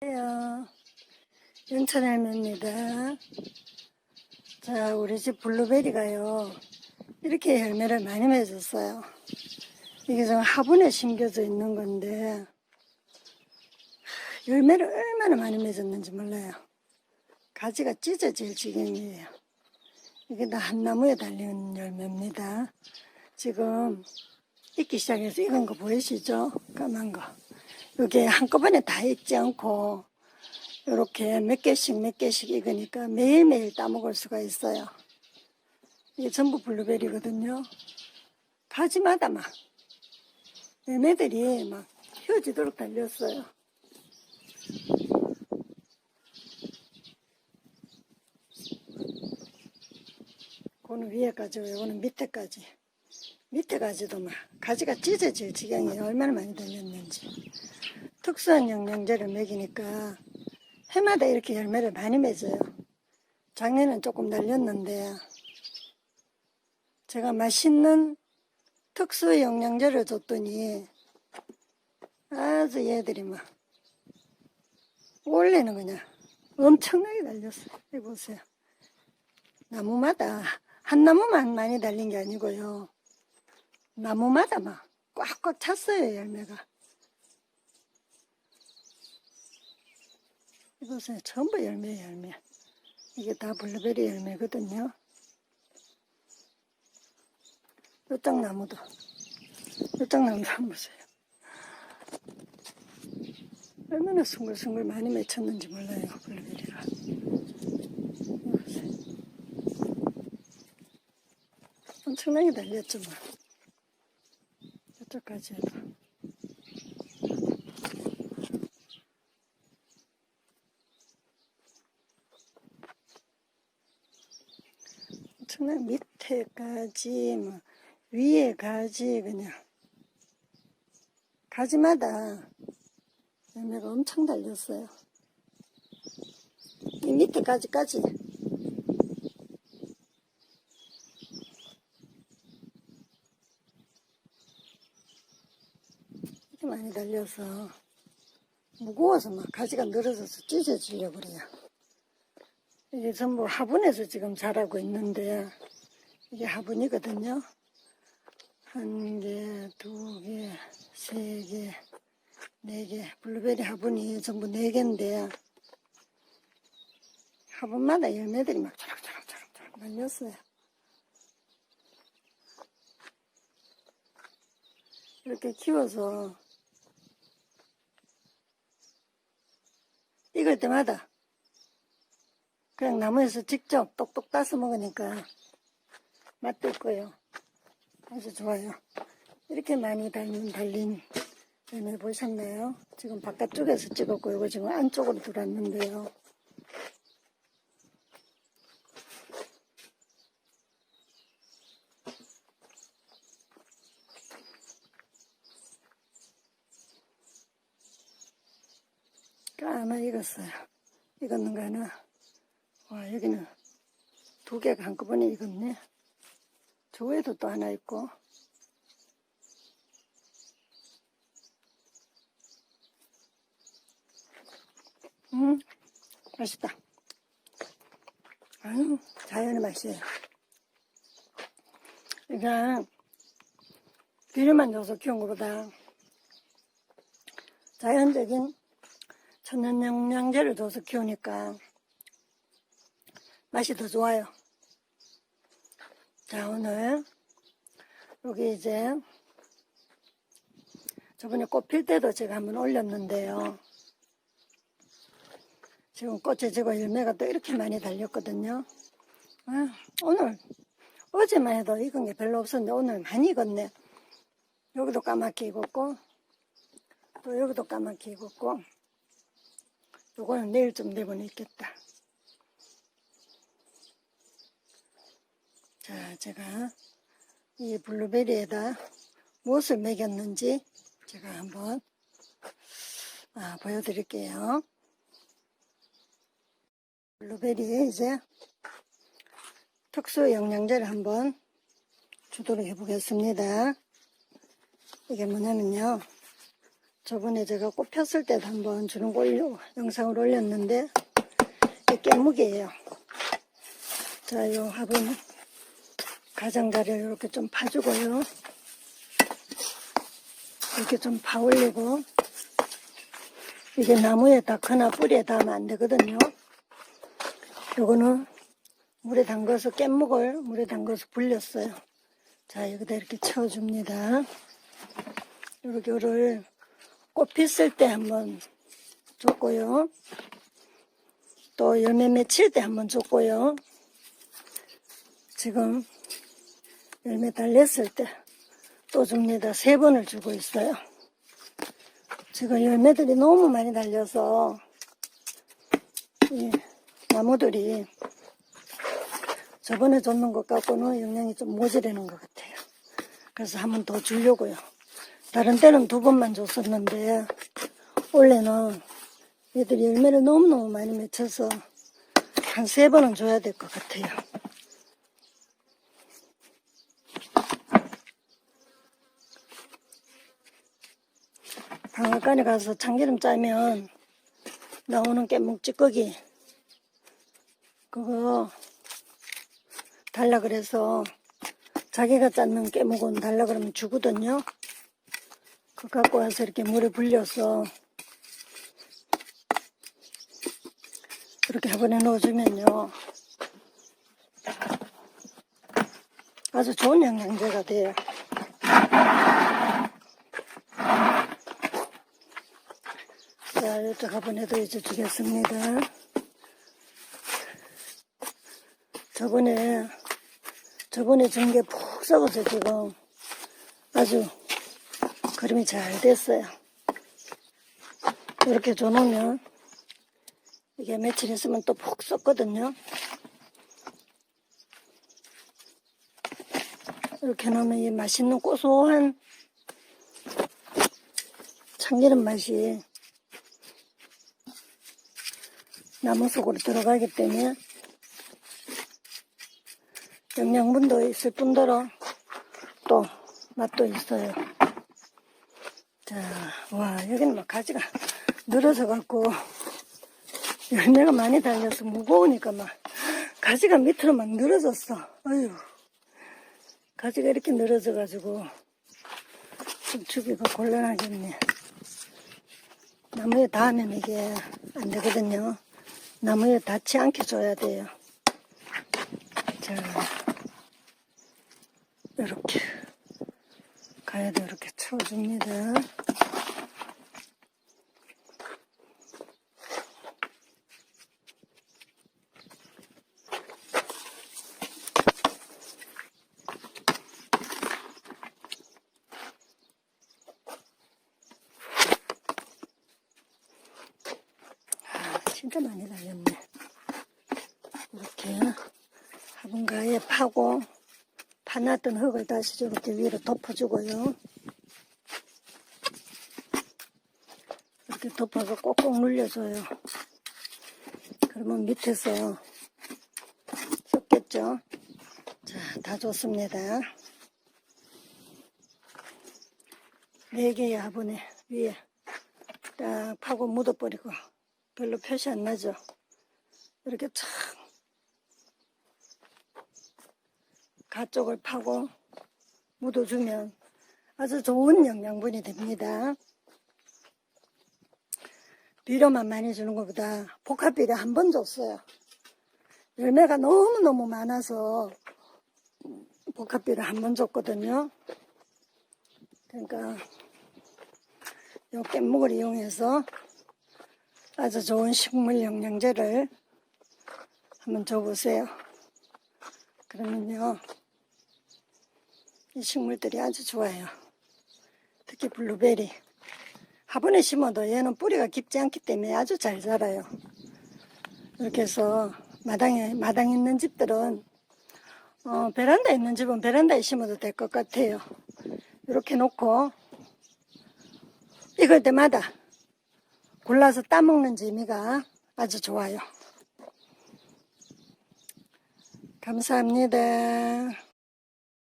안녕하세요. 연천할매입니다. 자, 우리 집 블루베리가요. 이렇게 열매를 많이 맺었어요. 이게 지금 화분에 심겨져 있는 건데, 열매를 얼마나 많이 맺었는지 몰라요. 가지가 찢어질 지경이에요. 이게 다 한 나무에 달린 열매입니다. 지금 익기 시작해서 익은 거 보이시죠? 까만 거. 이게 한꺼번에 다 익지 않고 이렇게 몇 개씩 몇 개씩 익으니까 매일매일 따먹을 수가 있어요. 이게 전부 블루베리거든요. 가지마다 막 얘네들이 막 휘어지도록 달렸어요. 그거는 위에까지, 이거는 밑에까지. 밑에까지도 막 가지가 찢어질 지경이 얼마나 많이 달렸는지. 특수한 영양제를 먹이니까 해마다 이렇게 열매를 많이 맺어요. 작년엔 조금 날렸는데 제가 맛있는 특수 영양제를 줬더니 아주 얘들이 막 원래는 그냥 엄청나게 달렸어요. 이 보세요. 나무마다 한 나무만 많이 달린 게 아니고요. 나무마다 막 꽉꽉 찼어요 열매가. 이것은 전부 열매 열매. 이게 다 블루베리 열매거든요. 요쪽 나무도 요쪽 나무도 한번 보세요. 얼마나 숭글숭글 많이 맺혔는지 몰라요 블루베리가. 엄청나게 달렸죠 뭐. 저쪽까지 해도. 엄청나게 밑에까지 뭐 위에까지 그냥 가지마다 열매가 엄청 달렸어요. 이 밑에까지까지 이렇게 많이 달려서 무거워서 막 가지가 늘어져서 찢어지려고 그래요. 이게 전부 화분에서 지금 자라고 있는데 이게 화분이거든요. 한 개, 두 개, 세 개, 네 개. 블루베리 화분이 전부 네 개인데 화분마다 열매들이 막 초록초록초록 날렸어요. 이렇게 키워서 익을 때마다 그냥 나무에서 직접 똑똑 따서 먹으니까 맛도 있고요. 아주 좋아요. 이렇게 많이 달린, 달린 열매 보셨나요? 지금 바깥쪽에서 찍었고, 이거 지금 안쪽으로 들어왔는데요. 까만 익었어요. 익었는 거 하나. 와, 여기는 두 개가 한꺼번에 익었네. 조에도 또 하나 있고. 음, 맛있다. 아유, 자연의 맛이에요. 그냥 비료만 줘서 키운 것보다 자연적인 천연 영양제를 줘서 키우니까 맛이 더 좋아요. 자, 오늘 여기 이제 저번에 꽃 필 때도 제가 한번 올렸는데요. 지금 꽃에 지고 열매가 또 이렇게 많이 달렸거든요. 아, 오늘 어제만 해도 익은 게 별로 없었는데 오늘 많이 익었네. 여기도 까맣게 익었고 또 여기도 까맣게 익었고 요거는 내일쯤 되면 있겠다. 자, 제가 이 블루베리에다 무엇을 먹였는지 제가 한번 아, 보여드릴게요. 블루베리에 이제 특수 영양제를 한번 주도록 해보겠습니다. 이게 뭐냐면요. 저번에 제가 꽃 폈을 때도 한번 주는 거 올려, 영상을 올렸는데 이게 깨묵이에요. 자, 요 화분 가장자리를 이렇게 좀 파주고요. 이렇게 좀 파올리고 이게 나무에 닿거나 뿌리에 닿으면 안 되거든요. 요거는 물에 담가서 깻묵을 물에 담가서 불렸어요. 자, 여기다 이렇게 채워줍니다. 요렇게를 꽃 pis을 때 한번 줬고요. 또 열매 맺힐 때 한번 줬고요. 지금 열매 달렸을 때 또 줍니다. 세 번을 주고 있어요. 지금 열매들이 너무 많이 달려서 이 나무들이 저번에 줬는 것 갖고는 영양이 좀 모자라는 것 같아요. 그래서 한 번 더 주려고요. 다른 때는 두 번만 줬었는데 원래는 얘들이 열매를 너무너무 많이 맺혀서 한 세 번은 줘야 될 것 같아요. 방앗간에 가서 참기름 짜면 나오는 깨묵 찌꺼기 그거 달라 그래서 자기가 짰는 깨묵은 달라 그러면 주거든요. 그거 갖고 와서 이렇게 물에 불려서 이렇게 화분에 넣어주면요. 아주 좋은 영양제가 돼요. 자, 이쪽 화분에도 이제 주겠습니다. 저번에, 저번에 준 게 푹 썩어서 지금 아주 그림이 잘 됐어요. 이렇게 줘놓으면 이게 며칠 있으면 또 푹 썩거든요. 이렇게 놓으면 이 맛있는 고소한 참기름 맛이 나무 속으로 들어가기 때문에 영양분도 있을 뿐더러 또 맛도 있어요. 자, 와, 여기는 막 가지가 늘어져 갖고 열매가 많이 달려서 무거우니까 막 가지가 밑으로 막 늘어졌어. 어휴. 가지가 이렇게 늘어져 가지고 좀 주기가 곤란하겠네. 나무에 닿으면 이게 안 되거든요. 나무에 닿지 않게 줘야 돼요. 자, 이렇게 가야도 이렇게 채워줍니다. 아, 진짜 많이 달렸네. 이렇게 화분가에 파고 파놨던 흙을 다시 이렇게 위로 덮어주고요. 이렇게 덮어서 꼭꼭 눌려줘요. 그러면 밑에서 섞겠죠. 자, 다 좋습니다. 네 개의 화분에 위에 딱 파고 묻어버리고 별로 표시 안 나죠. 이렇게 촥 가쪽을 파고 묻어주면 아주 좋은 영양분이 됩니다. 비료만 많이 주는 것보다 복합비료 한 번 줬어요. 열매가 너무너무 많아서 복합비료 한 번 줬거든요. 그러니까 요 깻목을 이용해서 아주 좋은 식물 영양제를 한번 줘보세요. 그러면요, 이 식물들이 아주 좋아요. 특히 블루베리. 화분에 심어도 얘는 뿌리가 깊지 않기 때문에 아주 잘 자라요. 이렇게 해서 마당에, 마당 있는 집들은, 어, 베란다 있는 집은 베란다에 심어도 될 것 같아요. 이렇게 놓고, 익을 때마다 골라서 따먹는 재미가 아주 좋아요. 감사합니다.